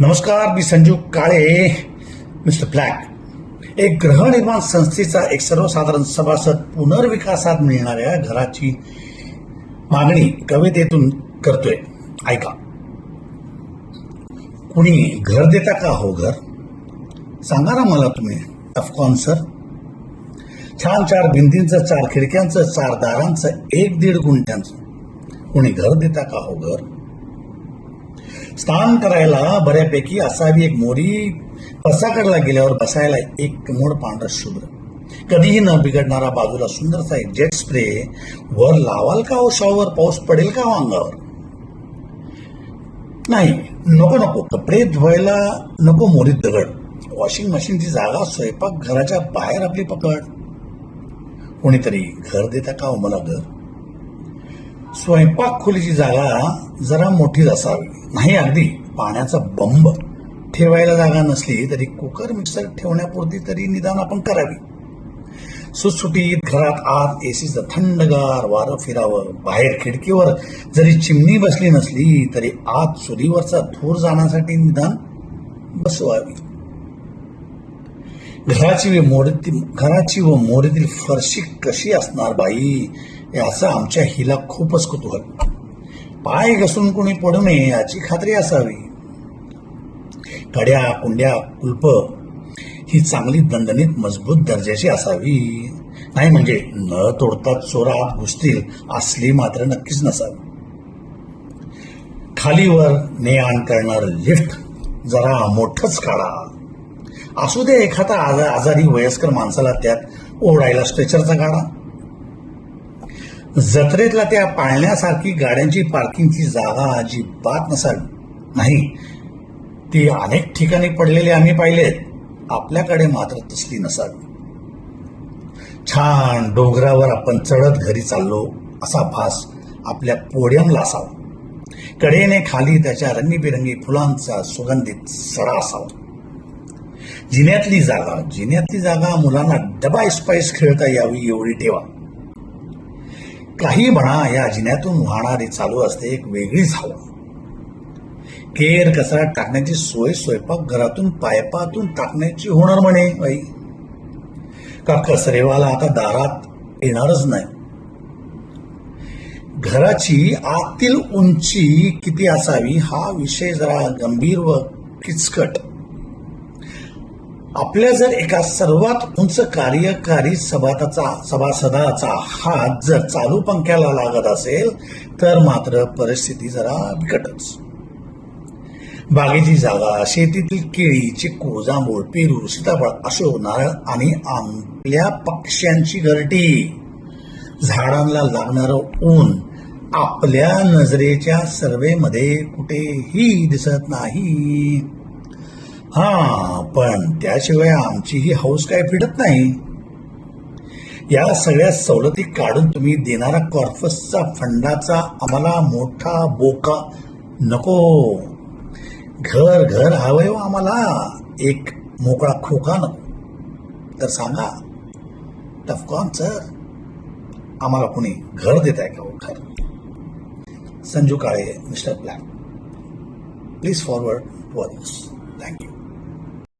नमस्कार मी Sanju Kale mister black. एक गृहनिर्माण संस्थेचा एक सर्वसाधारण सभासद पुनर्विकासात मिळणाऱ्या घराची मागणी कवितेतून करतोय. ऐका. कुणी घर देता का हो घर? सांगा ना मला तुम्ही अफकॉन सर. छान चार भिंतींचं चार खिडक्यांचं चार दारांचं एक दीड गुंठ्यांचं. कुणी घर देता का हो घर? स्नान करायला बऱ्यापैकी असावी एक मोरी पसाकडला गेल्यावर बसायला एक मोड पांढर शुभ्र. कधीही न बिघडणारा बाजूला सुंदरसा एक जेट स्प्रे वर लावाल का हो शॉवर? पाऊस पडेल का हो अंगावर? नाही नको नको. कपडे धुवायला नको मोरीत दगड. वॉशिंग मशीनची जागा स्वयंपाक घराच्या बाहेर आपली पकड. कोणीतरी घर देता का हो मला घर? स्वयंपाक खोलीची जागा जरा मोठीच असावी. नाही अगदी पाण्याचा बंब. ठेवायला जागा नसली तरी कुकर मिक्सर ठेवण्यापुरती तरी निदान आपण करावी. सुटसुटीत घरात आत एसीचं थंडगार वारं फिरावं. बाहेर खिडकीवर जरी चिमणी बसली नसली तरी आत चुलीवरचा धूर जाण्यासाठी निदान बसवावी. घराची व मोरीतील घराची व मोरीतील फरशी कशी असणार बाई? याचं आमच्या हिला खूपच कुतूहल पाय घसरून कोणी पडू नये याची खात्री असावी. कड्या कुंड्या कुलप ही चांगली दणदणीत मजबूत दर्जाची असावी. नाही म्हणजे न तोडता चोरा आत घुसतील असली मात्र नक्कीच नसावी. खालीवर ने आण करणार लिफ्ट जरा मोठच काढा. असू दे एखादा आजारी वयस्कर माणसाला त्यात ओढायला स्ट्रेचरचा गाडा जत्रेतला त्या पाळण्यासारखी गाड्यांची पार्किंगची जागा अजिबात नसावी. नाही ती अनेक ठिकाणी पडलेली आम्ही पाहिलेत. आपल्याकडे मात्र तसली नसावी. छान डोंगरावर आपण चढत घरी चाललो असा भास आपल्या पोडियमला असावा. कडेने खाली त्याच्या रंगीबेरंगी फुलांचा सुगंधित सडा असावा. जिन्यातली जागा जिन्यातली जागा मुलांना डबा स्पाईस खेळता यावी एवढी ठेवा. काही म्हणा या जिन्यातून वाहणारी चालू असते एक वेगळीच हवा केर कचरा टाकण्याची सोय स्वयंपाक घरातून पायपातून टाकण्याची होणार म्हणे बाई का कचरेवाला आता दारात येणारच नाही? घराची आतील उंची किती असावी हा विषय जरा गंभीर व किचकट. आपल्या जर एका सर्वात उंच कार्यकारी सभाताचा सभासदाचा हात जर चालू पंख्याला लागत असेल तर मात्र परिस्थिती जरा बिकटच. बागेची जागा शेतीतील केळी चिक्कू जांभूळ पेरू सीताफळ अशोक नारळ आणि आपल्या पक्ष्यांची घरटी. झाडांना लागणारं ऊन आपल्या नजरेच्या सर्वेमध्ये कुठेही दिसत नाही. हा पण त्याशिवाय आमची ही हौस काय फिटत नाही. या सगळ्या सवलती काढून तुम्ही देणारा कॉर्पसचा फंडाचा आम्हाला मोठा बोका नको. घर घर हवंय आम्हाला एक मोकळा खोका नको. तर सांगा टफकॉन सर आम्हाला कोणी घर देत आहे का हो? घर. Sanju Kale mister black. Please forward to others. Thank you